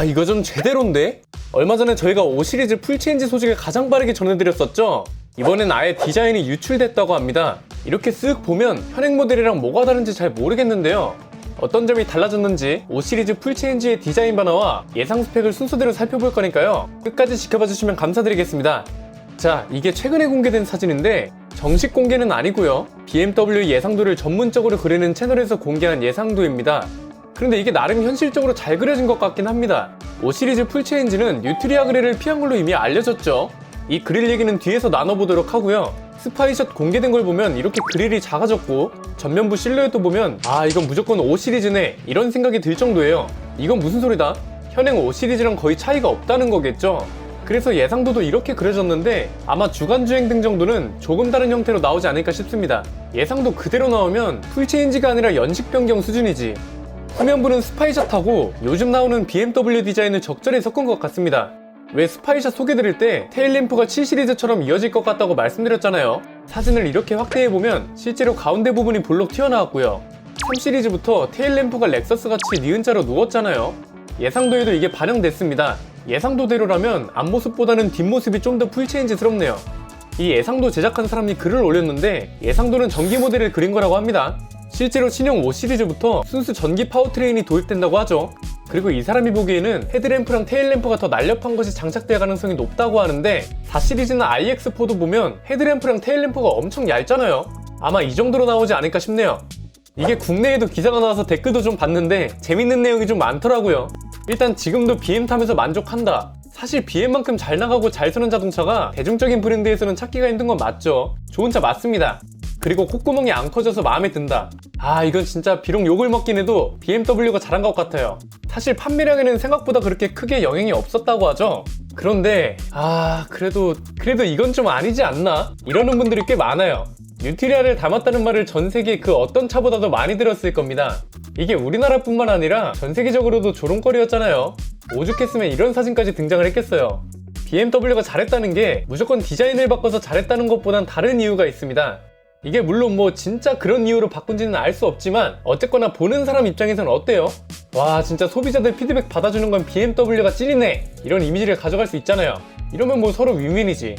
야 이거 좀 제대로인데? 얼마 전에 저희가 5 시리즈 풀체인지 소식을 가장 빠르게 전해드렸었죠? 이번엔 아예 디자인이 유출됐다고 합니다. 이렇게 쓱 보면 현행 모델이랑 뭐가 다른지 잘 모르겠는데요. 어떤 점이 달라졌는지 5 시리즈 풀체인지의 디자인 변화와 예상 스펙을 순서대로 살펴볼 거니까요. 끝까지 지켜봐 주시면 감사드리겠습니다. 자, 이게 최근에 공개된 사진인데 정식 공개는 아니고요. BMW 예상도를 전문적으로 그리는 채널에서 공개한 예상도입니다. 그런데 이게 나름 현실적으로 잘 그려진 것 같긴 합니다. 5 시리즈 풀체인지는 뉴트리아 그릴을 피한 걸로 이미 알려졌죠. 이 그릴 얘기는 뒤에서 나눠보도록 하고요. 스파이샷 공개된 걸 보면 이렇게 그릴이 작아졌고 전면부 실루엣도 보면 아 이건 무조건 5 시리즈네 이런 생각이 들 정도예요. 이건 무슨 소리다? 현행 5 시리즈랑 거의 차이가 없다는 거겠죠. 그래서 예상도도 이렇게 그려졌는데 아마 주간 주행 등 정도는 조금 다른 형태로 나오지 않을까 싶습니다. 예상도 그대로 나오면 풀체인지가 아니라 연식 변경 수준이지. 후면부는 스파이샷하고 요즘 나오는 BMW 디자인을 적절히 섞은 것 같습니다. 왜 스파이샷 소개드릴 때 테일램프가 7 시리즈처럼 이어질 것 같다고 말씀드렸잖아요. 사진을 이렇게 확대해보면 실제로 가운데 부분이 볼록 튀어나왔고요. 3 시리즈부터 테일램프가 렉서스같이 니은자로 누웠잖아요. 예상도에도 이게 반영됐습니다. 예상도대로라면 앞모습보다는 뒷모습이 좀 더 풀체인지스럽네요. 이 예상도 제작한 사람이 글을 올렸는데 예상도는 전기 모델을 그린 거라고 합니다. 실제로 신형 5 시리즈부터 순수 전기 파워트레인이 도입된다고 하죠. 그리고 이 사람이 보기에는 헤드램프랑 테일램프가 더 날렵한 것이 장착될 가능성이 높다고 하는데 4 시리즈나 iX4도 보면 헤드램프랑 테일램프가 엄청 얇잖아요. 아마 이 정도로 나오지 않을까 싶네요. 이게 국내에도 기사가 나와서 댓글도 좀 봤는데 재밌는 내용이 좀 많더라고요. 일단 지금도 BM 타면서 만족한다. 사실 BM만큼 잘 나가고 잘 쓰는 자동차가 대중적인 브랜드에서는 찾기가 힘든 건 맞죠. 좋은 차 맞습니다. 그리고 콧구멍이 안 커져서 마음에 든다. 아, 이건 진짜 비록 욕을 먹긴 해도 BMW가 잘한 것 같아요. 사실 판매량에는 생각보다 그렇게 크게 영향이 없었다고 하죠. 그런데, 아, 그래도, 그래도 이건 좀 아니지 않나? 이러는 분들이 꽤 많아요. 뉴트리아를 담았다는 말을 전 세계 그 어떤 차보다도 많이 들었을 겁니다. 이게 우리나라뿐만 아니라 전 세계적으로도 조롱거리였잖아요. 오죽했으면 이런 사진까지 등장을 했겠어요. BMW가 잘했다는 게 무조건 디자인을 바꿔서 잘했다는 것보단 다른 이유가 있습니다. 이게 물론 뭐 진짜 그런 이유로 바꾼지는 알 수 없지만 어쨌거나 보는 사람 입장에서는 어때요? 와 진짜 소비자들 피드백 받아주는 건 BMW가 찐이네 이런 이미지를 가져갈 수 있잖아요 이러면 뭐 서로 윈윈이지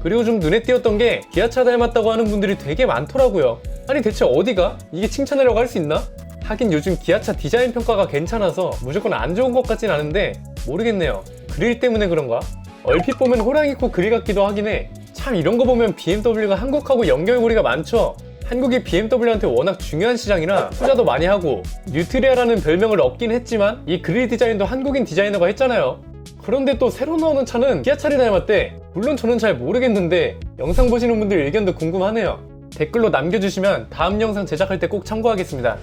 그리고 좀 눈에 띄었던 게 기아차 닮았다고 하는 분들이 되게 많더라고요 아니 대체 어디가? 이게 칭찬이라고 할 수 있나? 하긴 요즘 기아차 디자인 평가가 괜찮아서 무조건 안 좋은 것 같진 않은데 모르겠네요 그릴 때문에 그런가? 얼핏 보면 호랑이 코 그릴 같기도 하긴 해 참 이런 거 보면 BMW가 한국하고 연결고리가 많죠. 한국이 BMW한테 워낙 중요한 시장이라 투자도 많이 하고 뉴트리아라는 별명을 얻긴 했지만 이 그릴 디자인도 한국인 디자이너가 했잖아요. 그런데 또 새로 나오는 차는 기아 차를 닮았대. 물론 저는 잘 모르겠는데 영상 보시는 분들 의견도 궁금하네요. 댓글로 남겨주시면 다음 영상 제작할 때 꼭 참고하겠습니다.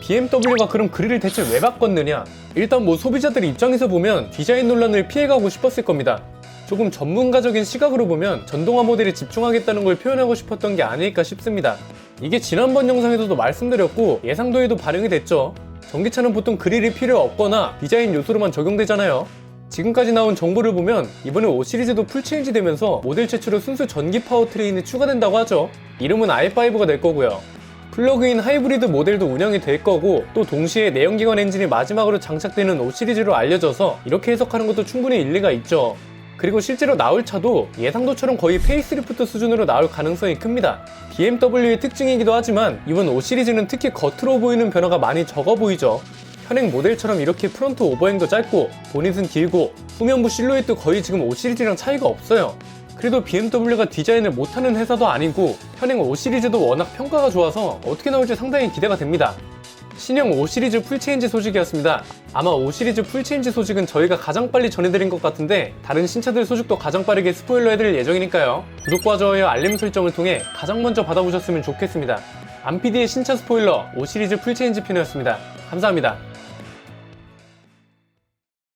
BMW가 그럼 그릴을 대체 왜 바꿨느냐? 일단 뭐 소비자들 입장에서 보면 디자인 논란을 피해가고 싶었을 겁니다. 조금 전문가적인 시각으로 보면 전동화 모델에 집중하겠다는 걸 표현하고 싶었던 게 아닐까 싶습니다. 이게 지난번 영상에서도 말씀드렸고 예상도에도 반영이 됐죠. 전기차는 보통 그릴이 필요 없거나 디자인 요소로만 적용되잖아요. 지금까지 나온 정보를 보면 이번에 5 시리즈도 풀체인지 되면서 모델 최초로 순수 전기 파워트레인이 추가된다고 하죠. 이름은 i5가 될 거고요. 플러그인 하이브리드 모델도 운영이 될 거고 또 동시에 내연기관 엔진이 마지막으로 장착되는 5 시리즈로 알려져서 이렇게 해석하는 것도 충분히 일리가 있죠. 그리고 실제로 나올 차도 예상도처럼 거의 페이스리프트 수준으로 나올 가능성이 큽니다. BMW의 특징이기도 하지만 이번 5 시리즈는 특히 겉으로 보이는 변화가 많이 적어 보이죠. 현행 모델처럼 이렇게 프론트 오버행도 짧고 보닛은 길고 후면부 실루엣도 거의 지금 5 시리즈랑 차이가 없어요. 그래도 BMW가 디자인을 못하는 회사도 아니고 현행 5 시리즈도 워낙 평가가 좋아서 어떻게 나올지 상당히 기대가 됩니다. 신형 5 시리즈 풀체인지 소식이었습니다. 아마 5 시리즈 풀체인지 소식은 저희가 가장 빨리 전해드린 것 같은데 다른 신차들 소식도 가장 빠르게 스포일러 해드릴 예정이니까요. 구독과 좋아요, 알림 설정을 통해 가장 먼저 받아보셨으면 좋겠습니다. 안PD의 신차 스포일러 5 시리즈 풀체인지 편이었습니다. 감사합니다.